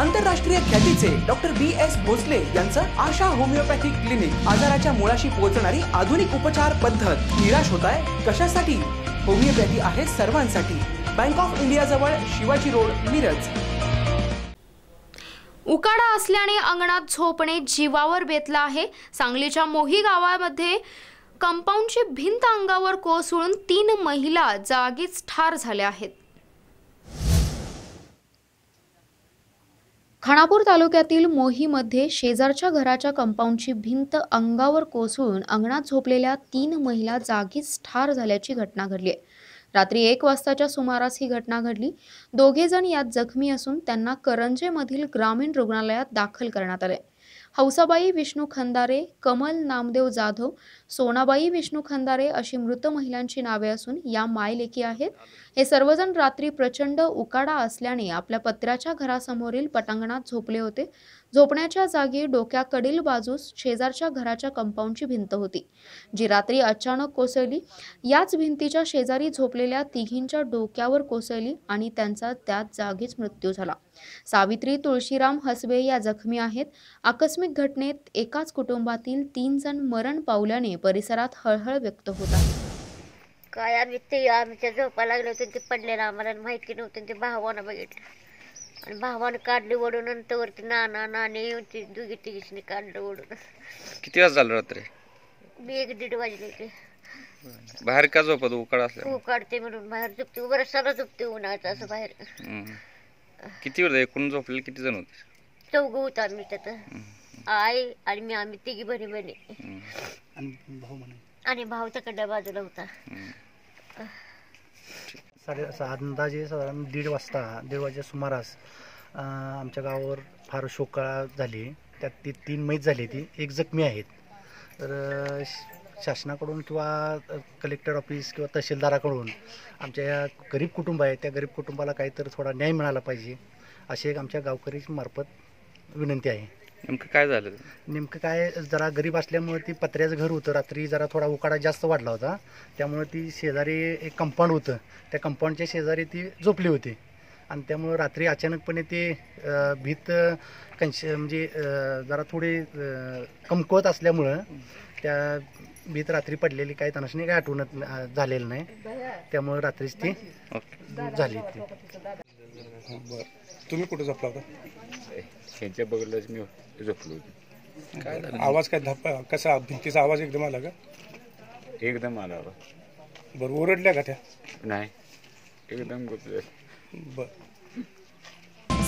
आंतरराष्ट्रीय ख्यातीचे doctor B S Bhosale यांचं आशा होमिओपॅथिक क्लिनिक आजाराच्या मुळाशी पोहोचणारी आधुनिक उपचार पद्धत. निराश होत आहे कशासाठी? होमिओपॅथी आहे सर्वांसाठी. बँक ऑफ इंडिया जवळ शिवाजी रोड मिरज. उकाडा असल्याने अंगणात झोपणे जीवावर बेतला आहे. सांगलीच्या मोही गावामध्ये कंपाऊंडची भिंत अंगावर कोसळून तीन महिला जागीच ठार झाल्या आहेत. खानापूर तालुक्यातील मोहीमध्ये शेजारच्या घराच्या कंपाऊंडची भिंत अंगावर कोसळून अंगणात झोपलेल्या तीन महिला जागीच ठार झाल्याची घटना घडली आहे. रात्री एक वाजताच्या सुमारास ही घटना घडली. दोघे जण यात जखमी असून त्यांना करंजेमधील ग्रामीण रुग्णालयात दाखल करण्यात आले. हौसाबाई विष्णू खंदारे कमल नामदेव जाधव सोनाबाई विष्णू खंदारे अशी मृत महिलांची नावे असून या मायलेकी आहेत. हे सर्वजण रात्री प्रचंड उकाडा असल्याने आपल्या पत्र्याच्या घरासमोरील पटांगणात झोपले होते. झोपण्याच्या जागी डोक्याकडील बाजूस शेजारच्या घराच्या कंपाऊंडची भिंत होती जी रात्री अचानक कोसळली. याच भिंतीच्या शेजारी झोपलेल्या तिघींच्या डोक्यावर कोसळली आणि त्यांचा त्याच जागीच मृत्यू झाला. सावित्री तुळशीराम हसबे या जखमी आहेत. आकस्मिक घटनेत एकाच कुटुंबातील तीन जण मरण पावल्याने परिसरात हळहळ व्यक्त होत आहे. काय आम्ही ते आमच्या झोपा लागले होते ते पडलेलं आम्हाला माहिती नव्हतं ते भावानं बघितलं. आणि भावानं काढली ओढून नंतर वरती नाना नाणे ती दुगी तिघीसनी काढलं ओढून. किती वाज झालं रात्री? मी एक दीड वाजले होते. बाहेर का झोपत? उकाळ असल्या तू काढते म्हणून. बाहेर झोपते. बरं सरळ झोपते उन्हाळ्याचं असं बाहेर. किती वेळ एकूण झोपलेले किती जण होते? चौघ होतो आम्ही त्यात. आई आणि मी आम्ही तिघी बहिणी बहिणी. हम्म. आणि भाऊ तिकडल्या बाजूला होता. साडे अंदाजे साधारण दीड वाजता दीड वाजच्या सुमारास अं, आमच्या गावावर फार शोकळा झाली. त्यात ती तीन मैत झाली ती एक जखमी आहेत. तर शासनाकडून किंवा कलेक्टर ऑफिस किंवा तहसीलदाराकडून आमच्या या गरीब कुटुंब आहे त्या गरीब कुटुंबाला काहीतरी थोडा न्याय मिळाला पाहिजे अशी एक आमच्या गावकरी मार्फत विनंती आहे. नेमकं काय झालं? नेमकं काय जरा गरीब असल्यामुळे ती पत्र्याचं घर होतं. रात्री जरा थोडा उकाडा जास्त वाढला होता. त्यामुळे ती शेजारी एक कंपाऊंड होतं. त्या कंपाऊंडच्या शेजारी ती झोपली होती. आणि त्यामुळं रात्री अचानकपणे ते भीत कंश म्हणजे जरा थोडी कमकुवत असल्यामुळं त्या भीत रात्री पडलेली काही तणासनी काही आठवण झालेलं नाही. त्यामुळे रात्रीच ती झाली ती. बर. तुम्ही कुठे झोपला होता? ह्यांच्या बघितलंच मी झोपलो होतो. काय झालं? आवाज काय धप्पा कसा भिंतीचा आवाज एकदम आला का? एकदम आला बा. बरं ओरडल्या का त्या? नाही. एकदम गुपले बर.